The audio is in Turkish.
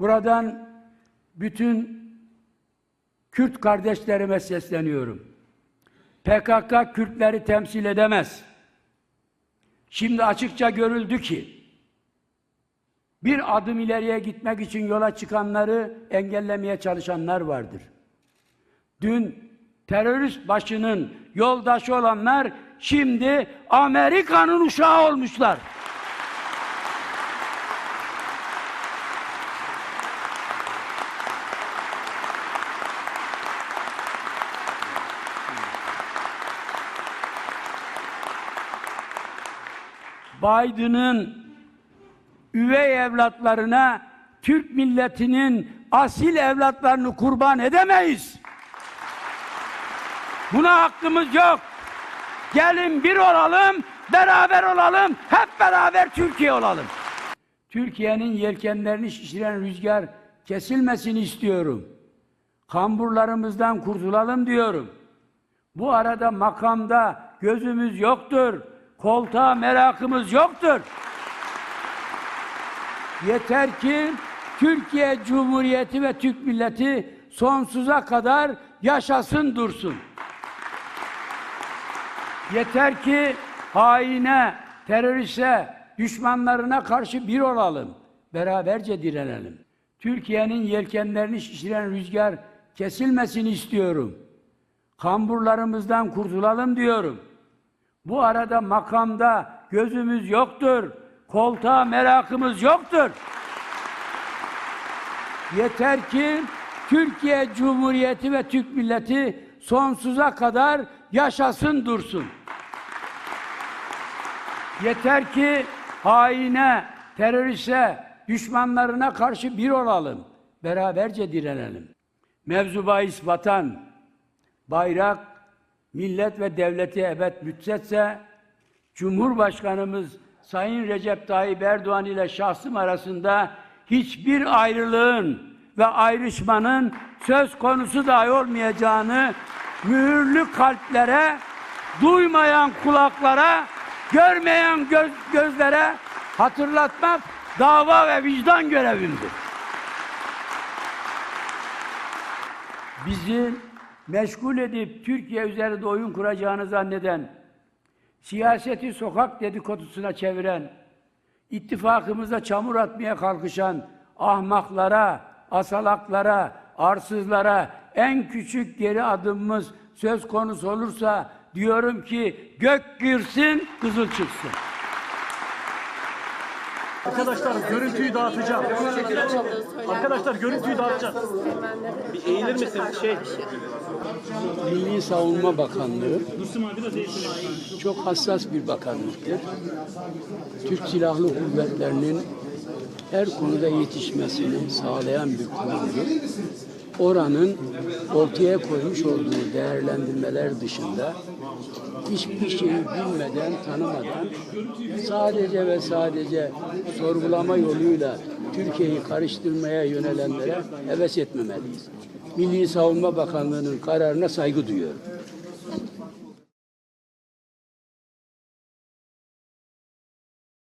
Buradan bütün Kürt kardeşlerime sesleniyorum. PKK Kürtleri temsil edemez. Şimdi açıkça görüldü ki bir adım ileriye gitmek için yola çıkanları engellemeye çalışanlar vardır. Dün terörist başının yoldaşı olanlar şimdi Amerika'nın uşağı olmuşlar. Biden'ın üvey evlatlarına Türk milletinin asil evlatlarını kurban edemeyiz. Buna hakkımız yok. Gelin bir olalım, beraber olalım, hep beraber Türkiye olalım. Türkiye'nin yelkenlerini şişiren rüzgar kesilmesini istiyorum. Kamburlarımızdan kurtulalım diyorum. Bu arada makamda gözümüz yoktur. Koltuğa merakımız yoktur. Yeter ki Türkiye Cumhuriyeti ve Türk milleti sonsuza kadar yaşasın dursun. Yeter ki haine, teröriste, düşmanlarına karşı bir olalım. Beraberce direnelim. Türkiye'nin yelkenlerini şişiren rüzgar kesilmesini istiyorum. Kamburlarımızdan kurtulalım diyorum. Bu arada makamda gözümüz yoktur. Koltuğa merakımız yoktur. Yeter ki Türkiye Cumhuriyeti ve Türk milleti sonsuza kadar yaşasın dursun. Yeter ki haine, teröriste, düşmanlarına karşı bir olalım. Beraberce direnelim. Mevzu bahis vatan, bayrak, millet ve devleti ebed müddetse Cumhurbaşkanımız Sayın Recep Tayyip Erdoğan ile şahsım arasında hiçbir ayrılığın ve ayrışmanın söz konusu dahi olmayacağını mühürlü kalplere, duymayan kulaklara, görmeyen göz, gözlere hatırlatmak dava ve vicdan görevimdir. bizi meşgul edip Türkiye üzerinde oyun kuracağını zanneden, siyaseti sokak dedikodusuna çeviren, ittifakımıza çamur atmaya kalkışan ahmaklara, asalaklara, arsızlara en küçük geri adımımız söz konusu olursa diyorum ki gök girsin, kızıl çıksın. Arkadaşlar görüntüyü dağıtacağım. Arkadaşlar görüntüyü dağıtacağız. Bir eğilir misin? Şey, Milli Savunma Bakanlığı çok hassas bir bakanlıktır. Türk Silahlı Kuvvetleri'nin her konuda yetişmesini sağlayan bir kurumdur. Oranın ortaya koymuş olduğu değerlendirmeler dışında hiçbir şeyi bilmeden, tanımadan sadece ve sadece sorgulama yoluyla Türkiye'yi karıştırmaya yönelenlere heves etmemeliyiz. Milli Savunma Bakanlığı'nın kararına saygı duyuyorum.